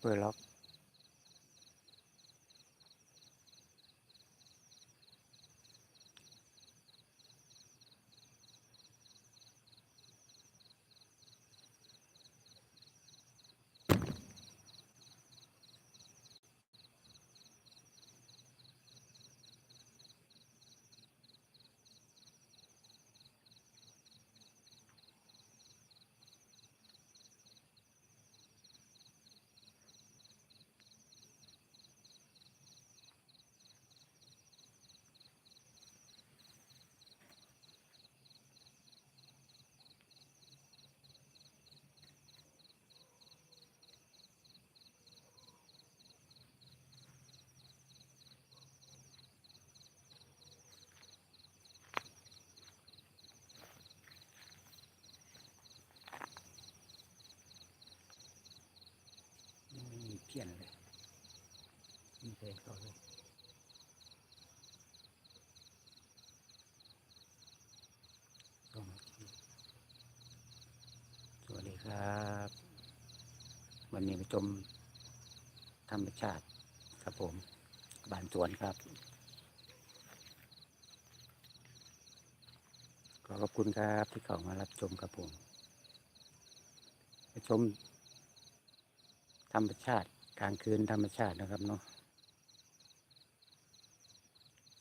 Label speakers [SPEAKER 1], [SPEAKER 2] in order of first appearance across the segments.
[SPEAKER 1] เปิดล็อก ไม่มี เพี้ยนเลยมีแต่เขาเลยสองนาทีสวัสดีครับ วันนี้มาชมธรรมชาติครับผม บ้านสวนครับ ขอขอบคุณครับที่เข้ามารับชมครับผมมาชมธรรมชาติ กลางคืนธรรมชาตินะครับเนาะ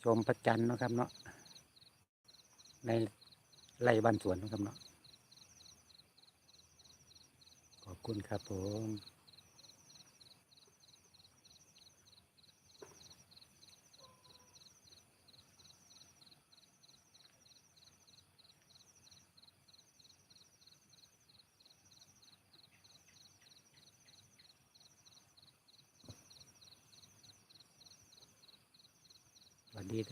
[SPEAKER 1] ชมพระจันทร์นะครับเนาะในไร่บ้านสวนนะครับเนาะขอบคุณครับผม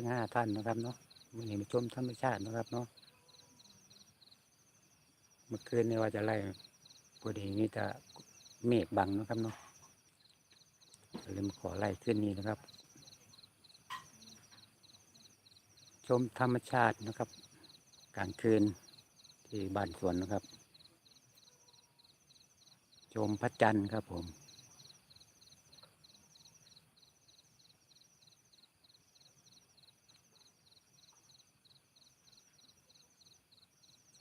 [SPEAKER 1] ห้าท่านนะครับเนาะวันนี้มาชมธรรมชาตินะครับเนาะเมื่อคืนนี่ว่าจะไล่พอดีมีแต่เมฆบังนะครับเนาะเลยมาขอไล่ขึ้นนี้นะครับ ชมธรรมชาตินะครับ กลางคืนที่บ้านสวนนะครับ ชมพระจันทร์ครับผม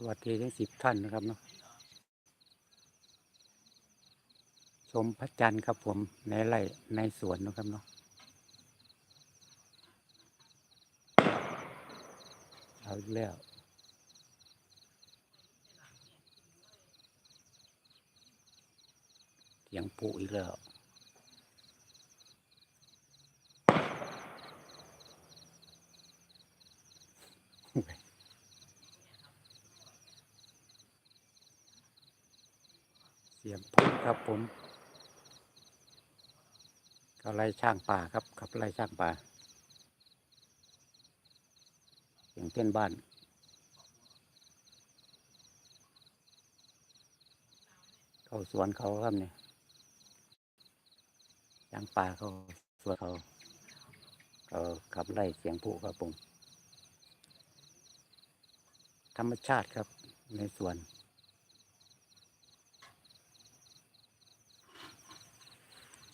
[SPEAKER 1] สวัสดีทั้งสิบท่านนะครับเนาะชมพระจันทร์ครับผมในไร่ในสวนนะครับเนาะเอาแล้วเสียงปูอีกแล้ว สียงพูดครับผมเขาไล่ช่างป่าครับขับไล่ช่างป่าเสียงเพื่อนบ้านเขาสวนเขาครับเนี่ยช่างป่าเขาสวนเขาเขาขับไล่เสียงผู้ครับผมธรรมชาติครับในสวน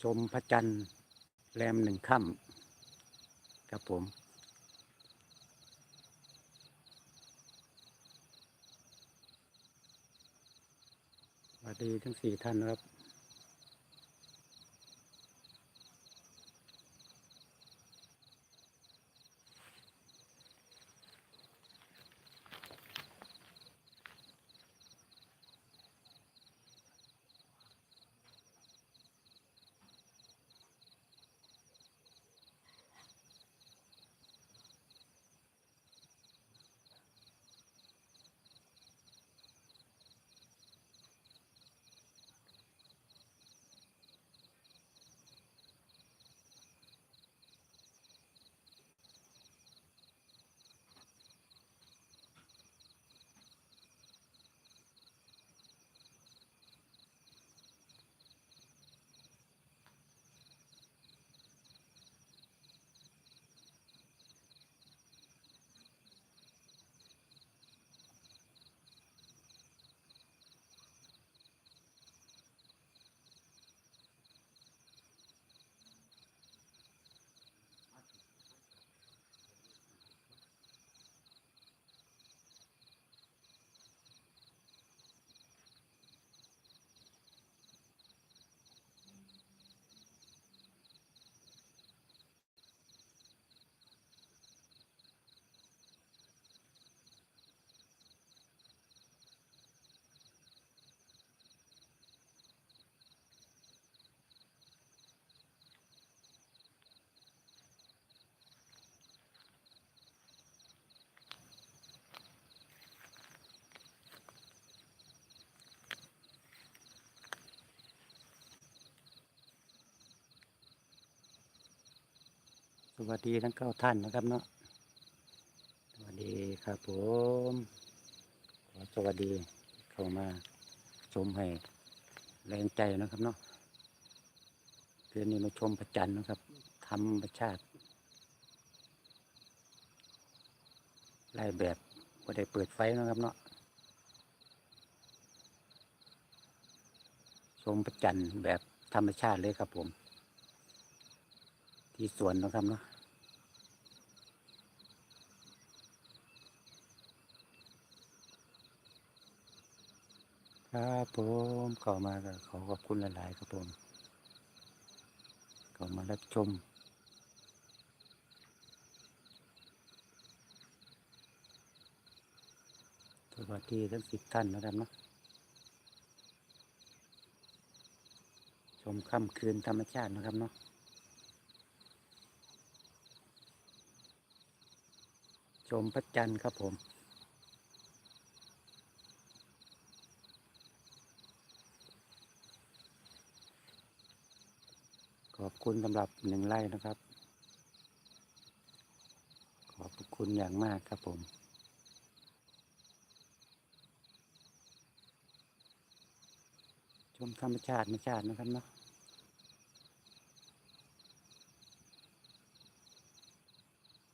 [SPEAKER 1] ชมพระจันทร์แรมหนึ่งค่ำครับผม สวัสดีทั้งสี่ท่านครับ วัสดีทั้งเก้าท่านนะครับเนาะสวัสดีครับผมขอสวัสดีเข้ามาชมให้แรงใจนะครับเนาะคืนนี้มาชมพระจันนะครับธรรมชาติไล่แบบก็ได้เปิดไฟนะครับเนาะชมพระจันแบบธรรมชาติเลยครับผม ที่สวนนะครับเนาะ ครับผมเข้ามาก็ขอขอบคุณหลาย ๆ ครับผมเข้ามารับชมสวัสดีทั้งสิบท่านนะครับเนาะชมค่ำคืนธรรมชาตินะครับเนาะชมพระจันทร์ครับผม ขอบคุณสำหรับหนึ่งไร่นะครับ ขอบคุณอย่างมากครับผม ชมธรรมชาติธรรมชาตินะครับเนาะ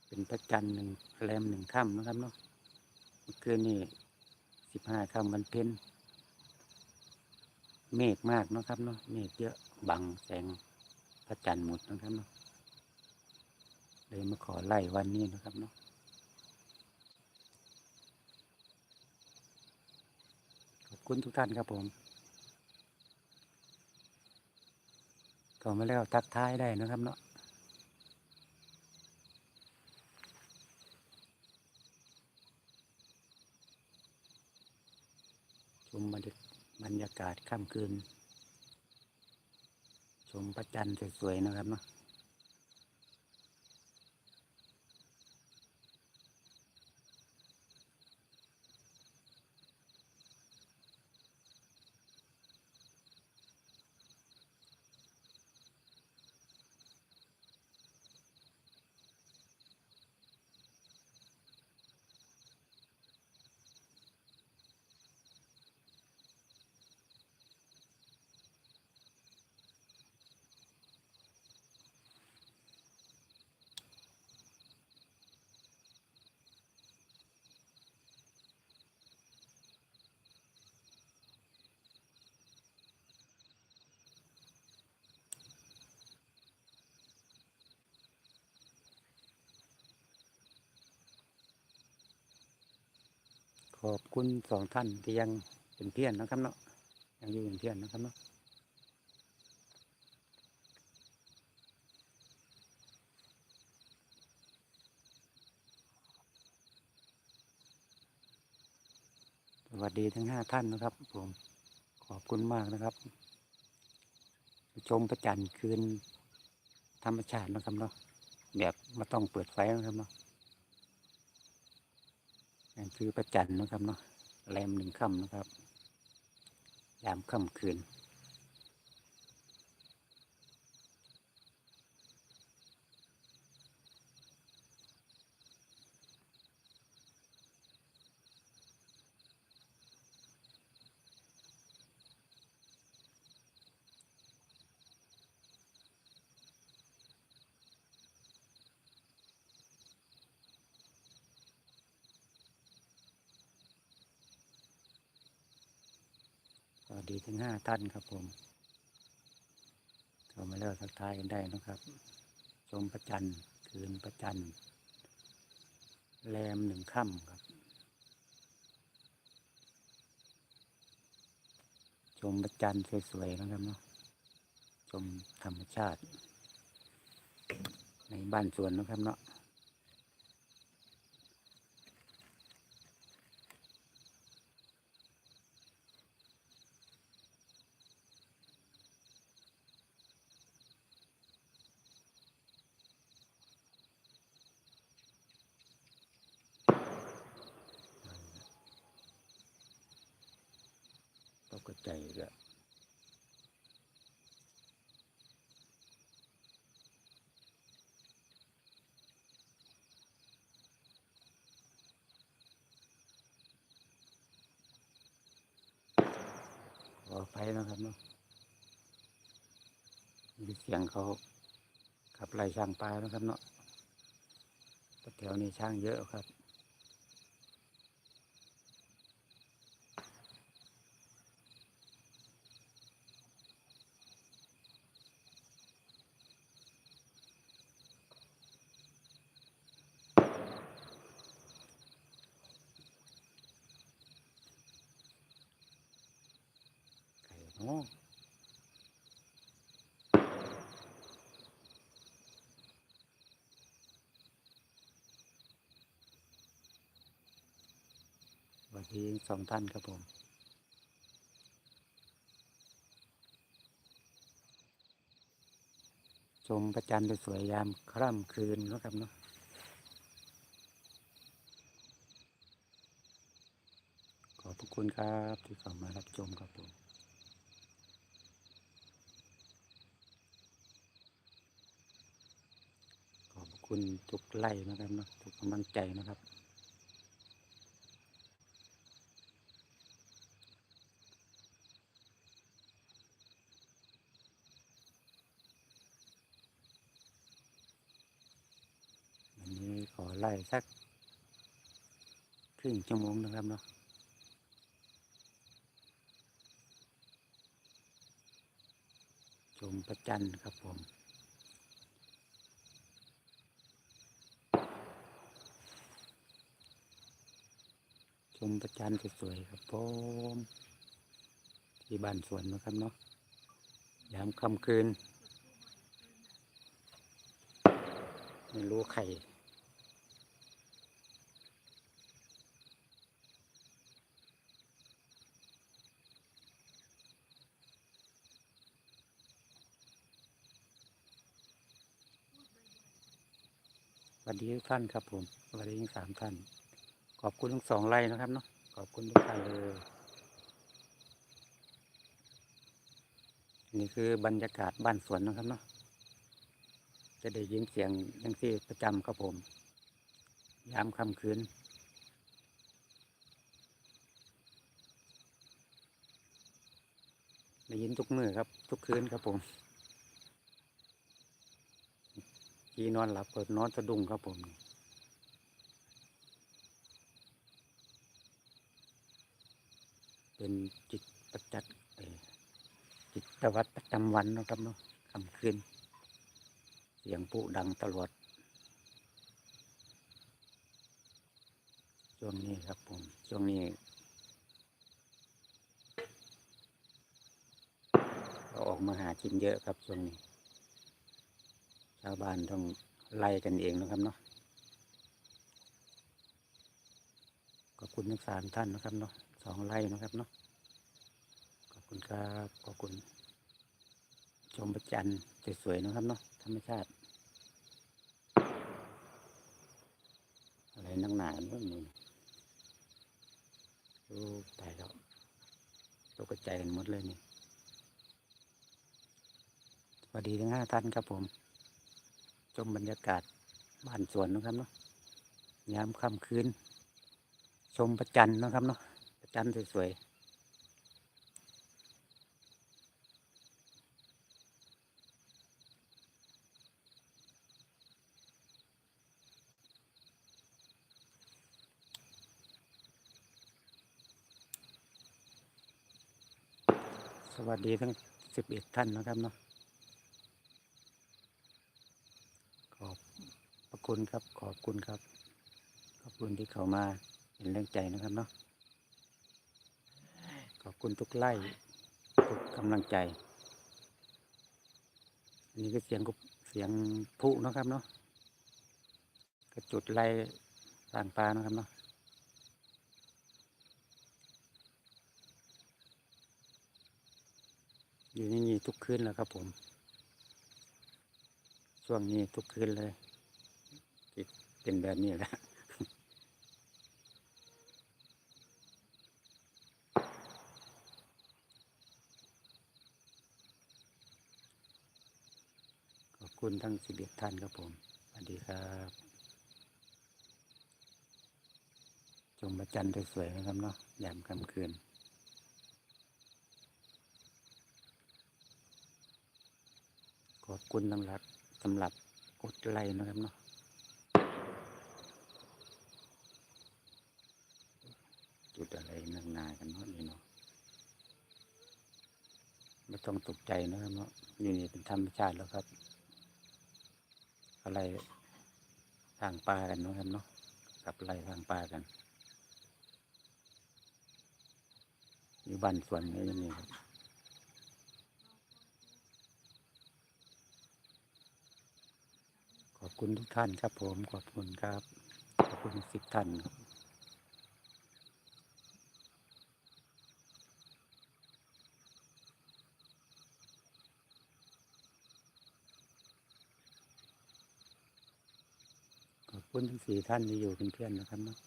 [SPEAKER 1] เป็นพระจันทร์หนึ่งแรมหนึ่งค่ำนะครับเนาะเมื่อคืนนี่สิบห้าค่ำวันเพ็ญเมฆมากนะครับเนาะเมฆเยอะบังแสง พระจันทร์หมดนะครับเนาะเลยมาขอไล่วันนี้นะครับเนาะขอบคุณทุกท่านครับผมเข้ามาแล้วทักทายได้นะครับเนาะชมบรรยากาศค่ำคืน มพระจันทร์สวยๆนะครับเนาะ ขอบคุณสองท่านที่ยังเป็นเพื่อนนะครับเนาะยังอยู่เป็นเพื่อนนะครับเนาะสวัสดีทั้งห้าท่านนะครับ ผมขอบคุณมากนะครับ ชมพระจันคืนธรรมชาตินะครับเนาะแบบไม่ต้องเปิดไฟนะครับเนาะ คือประจันทร์นะครับเนาะแรมหนึ่งค่ำนะครับยามค่ำคืน สวัสดีทั้งห้าท่านครับผมเข้ามาแล้วทักทายกันได้นะครับ ชมประจันคืนประจันแรมหนึ่งค่ำครับ ชมประจันสวยๆนะครับเนาะชมธรรมชาติ ในบ้านสวนนะครับเนาะ ใจด้ขออภัยนะครับเนาะมีเสียงเขาขับไล่ช่างปลานะครับเนาะแถวนี้ช่างเยอะครับ วัสดีสองท่านครับผมชมพระจันทร์สวยยามคร่ำคืนนะครับเนาะขอบพระคุณครับที่เข้ามารับชมครับผมขอบคุณทุกไล่นะครับเนาะทุกกำลังใจนะครับ วันนี้ขอไล่ สักครึ่งชั่วโมงนะครับเนาะชมประจันครับผมชมประจันสวยๆครับผมที่บ้านสวนนะครับเนาะยามค่ำคืน ไม่รู้ใคร ดีทุกท่านครับผมสวัสดีทั้งสามท่าน ขอบคุณทั้งสองไลน์นะครับเนาะขอบคุณทุกท่านเลยนี่คือบรรยากาศบ้านสวนนะครับเนาะจะได้ยินเสียงยังที่ประจำครับผม ยามค่ำคืนได้ยินทุกมือครับ ทุกคืนครับผม ที่นอนหลับก็นอนสะดุ้งครับผมเป็นจิตประจัดจิตวัตรประจำวันนะครับเนาะคำคืนเสียงผู้ดังตลอดช่วงนี้ครับผมช่วงนี้ก็ออกมาหากินเยอะครับช่วงนี้ ชาวบ้านต้องไล่กันเองนะครับเนาะขอบคุณทั้งสามท่านนะครับเนาะสองไล่นะครับเนาะขอบคุณครับขอบคุณชมประจันทร์สวยๆนะครับเนาะธรรมชาติอะไรนักหนาเมื่อนี้โอ้ตายแล้วตกใจกันหมดเลยนี่สวัสดีทั้งห้าท่านครับผม ชมบรรยากาศบ้านสวนนะครับเนาะยามค่ำคืน ชมประจันนะครับเนาะประจันสวยๆสวัสดีทั้งสิบเอ็ดท่านนะครับเนาะ ขอบพระ คุณครับ ขอบคุณครับ ขอบคุณที่เข้ามาเป็นแรงใจนะครับเนาะขอบคุณทุกไล่ทุกกำลังใจอันนี้ก็เสียงกเสียงพลุนะครับเนาะก็จุดไล่ต่างปลานะครับเนาะอยู่นี่ทุกคืนแล้วครับผม ช่วงนี้ทุกคืนเลย็นแบบนี้แหละขอบคุณทั้งสิบเอ็ดท่านครับผมสวัสดีครับชมประจันทร์สวยๆนะครับเนาะยามค่ำคืนขอบคุณสำหรับสำหรับกดไลค์นะครับเนาะ จุดอะไรนักหนากันเนาะนี่เนาะไม่ต้องตกใจนะครับเนาะนี่นี่เป็นธรรมชาติแล้วครับ อะไรทางปลากันเนาะครับเนาะกับอะไรทางปลากันอยู่บ้านสวนนี้ยังมีครับขอบคุณทุกท่านครับผมขอบคุณครับขอบคุณสิบท่าน คุณทั้งสี่ท่านที่อยู่เป็นเพื่อนนะครับเนาะ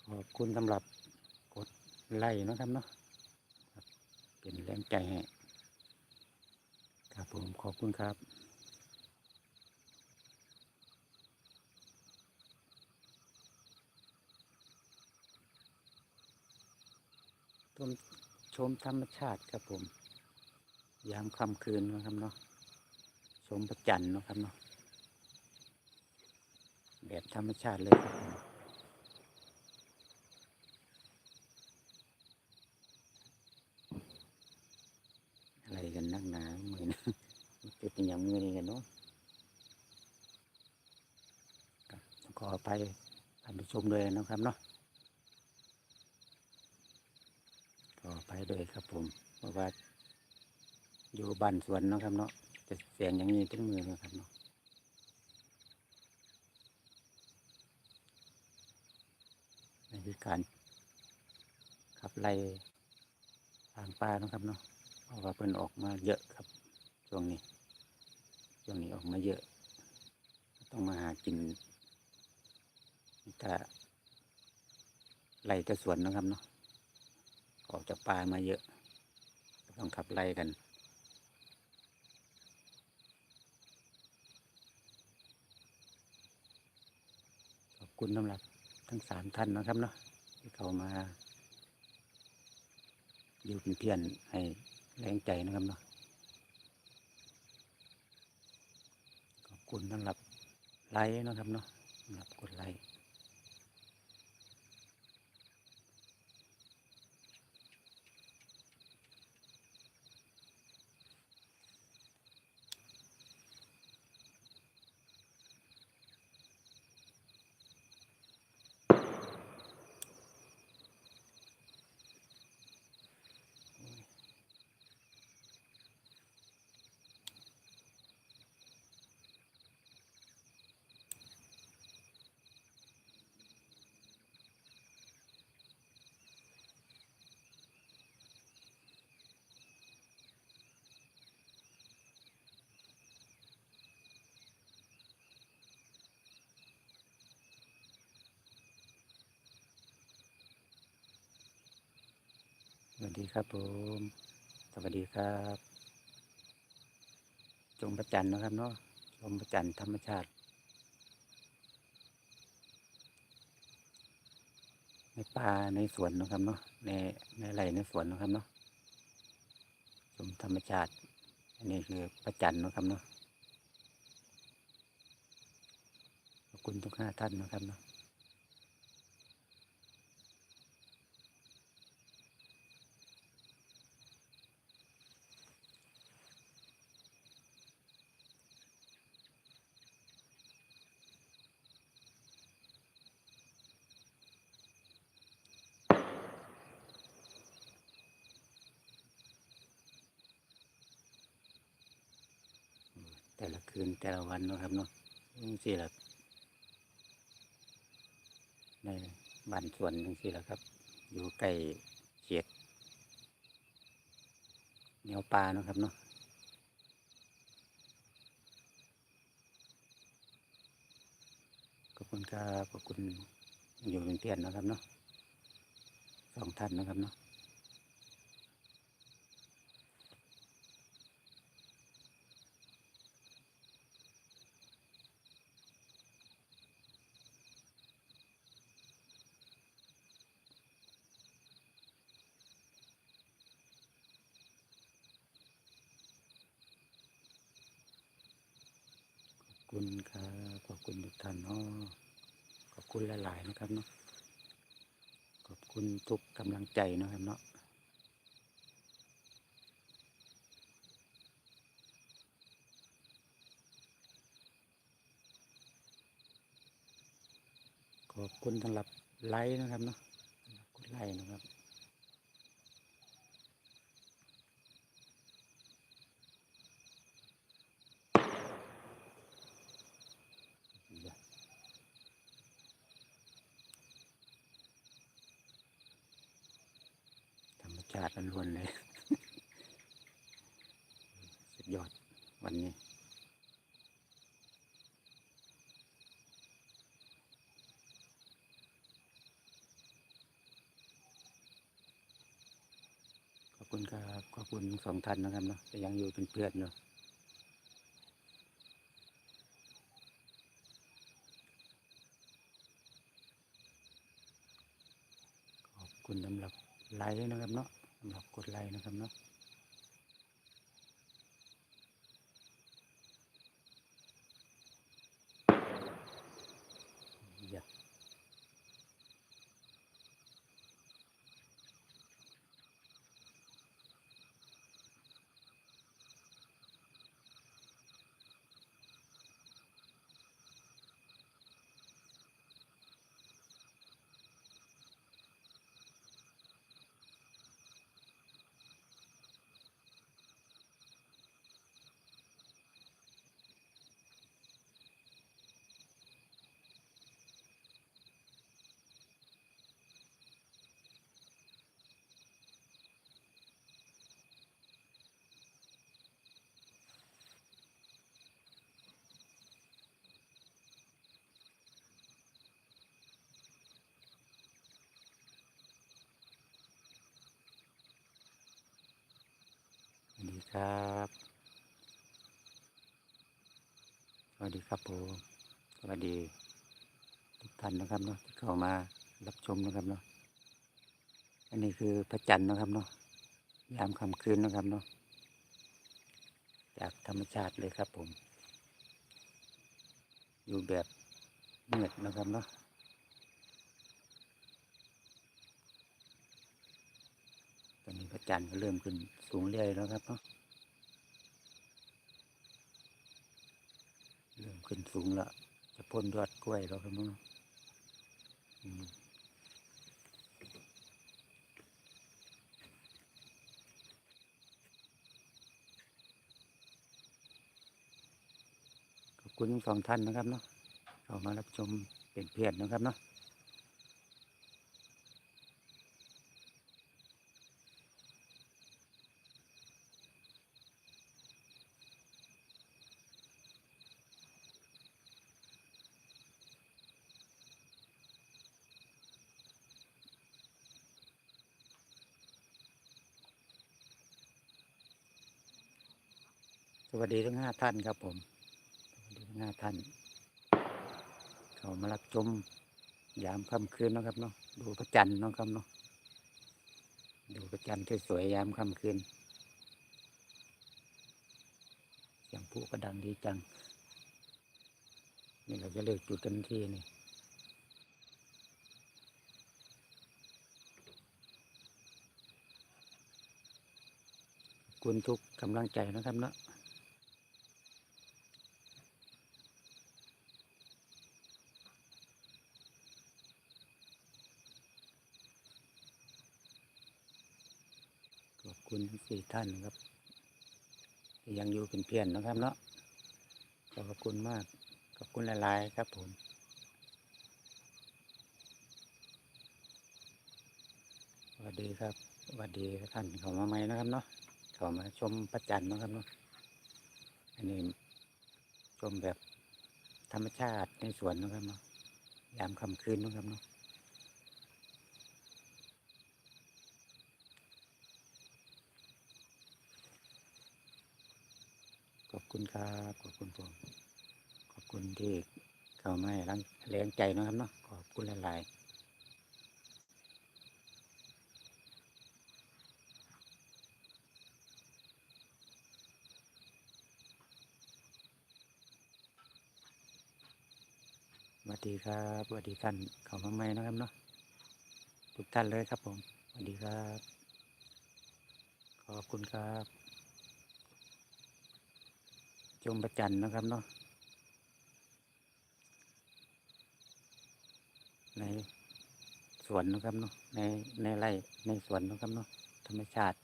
[SPEAKER 1] ขอบคุณสำหรับกดไลค์นะครับเนาะเป็นแรงใจให้ครับผมขอบคุณครับชมชมธรรมชาติครับผม ยามค่ำคืนนะครับเนาะชมประจันนะครับเนาะแบบธรรมชาติเลยครับอะไรกันนักหนามือนจะเป็นอย่างมือนี่กันเนาะครับขอไปท่านผู้ชมเลยนะครับเนาะขอไปเลยครับผม เพราะว่า อยู่ บ้านสวนนะครับเนาะจะเสียงอย่างนี้ถึงมือนะครับเนาะนี่คือการขับไล่ทางป่านะครับเนาะเพราะว่าเพิ่นออกมาเยอะครับช่วงนี้ช่วงนี้ออกมาเยอะ ต้องมาหากินแต่ไล่แต่สวนนะครับเนาะออกจากป่ามาเยอะ ต้องขับไล่กัน ขอบ คุณสำหรับทั้งสามท่านนะครับเนาะที่เขามาอยู่เป็นเพื่อนให้แรงใจนะครับเนาะขอบคุณสำหรับไลค์นะครับเนาะสำหรับกดไลค์ วัสดีครับผม สวัสดีครับจงประจันนะครับเนาะ ชมประจันธรรมชาติ ในป่าในสวนนะครับเนาะ ในในไร่ในสวนนะครับเนาะ ชมธรรมชาติ อันนี้คือประจันนะครับเนาะ ขอบคุณทุกห้าท่านนะครับเนาะ แต่ละคืนแต่ละ วันนะครับเนาะจังสี่ละในบ้านสวนจังสี่ละครับ อยู่ใกล้เขตแนวป่าเนาะครับเนาะขอบคุณครับขอบคุณอยู่เป็นเพื่อนนะครับเนาะสองท่านนะครับเนาะ คุณครับขอบคุณทุกท่านเนาะขอบคุณหลายๆ นะครับเนาะขอบคุณทุกกำลังใจนะครับเนาะขอบคุณสำหรับไลค์นะครับเนาะกดไลค์นะครับ ชาติล้วนๆเลย สุดยอดวันนี้ ขอบคุณครับ ขอบคุณสองท่านนะครับเนาะแต่ยังอยู่เป็นเพื่อนเนาะขอบคุณสำหรับไลค์นะครับเนาะ กดไลค์นะครับเนาะ ครับ สวัสดีครับผม สวัสดีทุกท่านนะครับเนาะที่เข้ามารับชมนะครับเนาะ อันนี้คือพระจันทร์นะครับเนาะ ยามค่ำคืนนะครับเนาะ จากธรรมชาติเลยครับผม อยู่แบบเมืดนะครับเนาะตอนนี้พระจันทร์ก็เริ่มขึ้นสูงเรื่อยแล้วครับเนาะเริ่ม ขึ้นสูงละจะพ่นยอดกล้วยแล้วครับเนาะอืมขอบคุณทั้งสองท่านนะครับเนาะเข้ามารับชมเป็นเพื่อนนะครับเนาะ วัสดีทั้งห้าท่านครับผม สวัสดีทั้งห้าท่าน เขามารับชมยามค่ำคืนนะครับเนาะ ดูพระจันทร์นะครับเนาะ ดูพระจันทร์สวยๆยามค่ำคืนเสียงผู้ก็ดังดีจัง นี่เราจะเลิกจุดกันที่นี่คุณทุกกำลังใจนะครับเนาะ คุณทั้งสี่ท่านครับที่ยังอยู่เป็นเพื่อนนะครับเนาะขอบคุณมาก ขอบคุณหลาย ๆ ครับผมสวัสดีครับสวัสดีท่านเขามาใหมนะครับเนาะเขามาชมพระจันนะครับเนาะอันนี้ชมแบบธรรมชาติในสวนนะครับเนาะยามค่ำคืนนะครับเนาะ ขอบ ครับ ขอบคุณผมขอบคุณที่เข้ามาให้รังแรงใจนะครับเนาะขอบคุณหลาย ๆสวัสดีครับสวัสดีท่านเขามาใหม่นะครับเนาะทุกท่านเลยครับผมสวัสดีครับ ขอบคุณครับ ชมประจันนะครับเนาะในสวนนะครับเนาะในในไร่ในสวนนะครับเนาะธรรมชาติ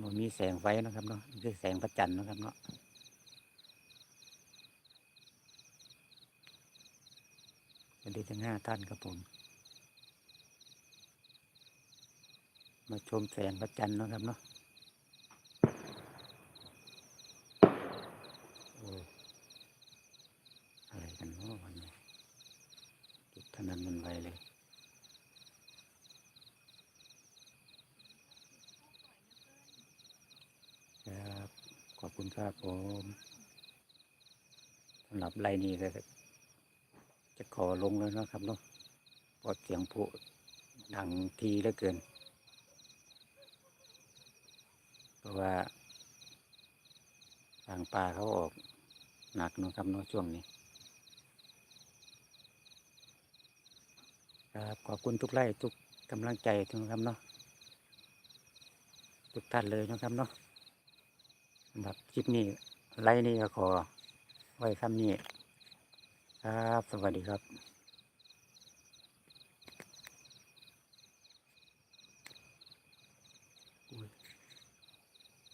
[SPEAKER 1] มันมีแสงไฟนะครับเนาะนี่คือแสงประจันนะครับเนาะสวัสดีทั้งห้าท่านครับผม มาชมแสงพระจันทร์นะครับเนาะโอ้ยอะไรกันเนาะวันนี้จุดเท่า นั้นมันไวเลย ครับ ขอบคุณครับผมสำหรับไรนี้ก็จะขอลงแล้วนะครับเนาะเพอเสียงผู้ดังทีเหลือเกิน เพราะว่าทางป่าเขาออกหนักนะครับเนาะช่วงนี้ ครับข อบคุณทุกไล่ทุกกำลังใจทุกครับเนาะทุกท่านเลยนะครับเนาะสำหรับคลิปนี้ไล่นี้ก็ขอ ไว้คำนี้ครับ สวัสดีครับ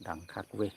[SPEAKER 1] ดังคักเว้ย